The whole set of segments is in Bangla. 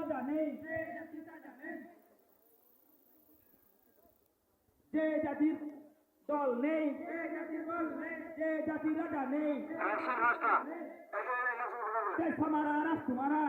পিতা জানেন যে জাতির দল নেই যে জাতির রাজা নেই তোমারা রাজকুমারা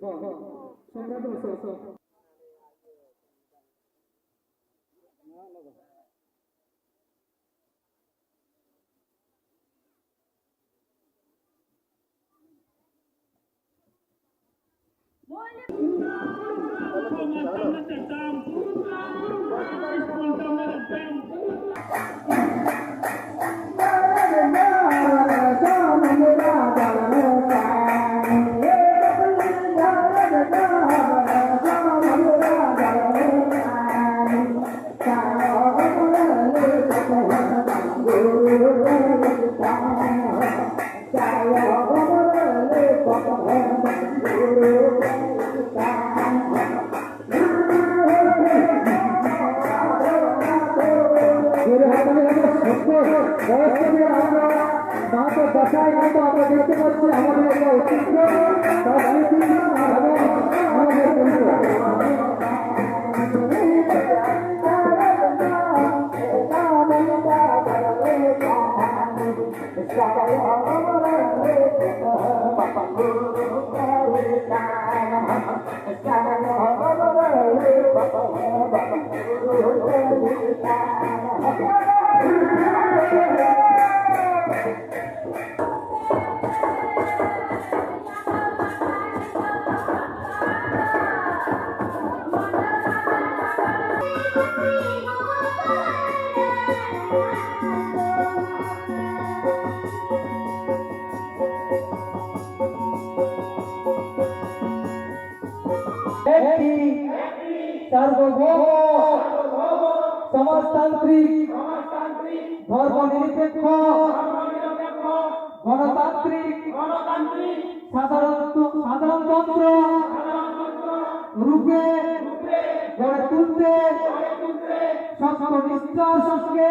Vó, vó, sombra do. Vamos, vamos, vamos, vamos, সংগ্রাম দশায় মতো আমরা দেখতে পাচ্ছি আমাদের একটা ঐতিহ্য ঐতিহ্য এবং আমাদের একটি সার্বভৌম সমাজতান্ত্রিক ধর্ম নিরপেক্ষ গণতান্ত্রিক সাধারণত সাধারণতন্ত্র রূপে গড়ে তুলতে সত্যনিষ্ঠার সঙ্গে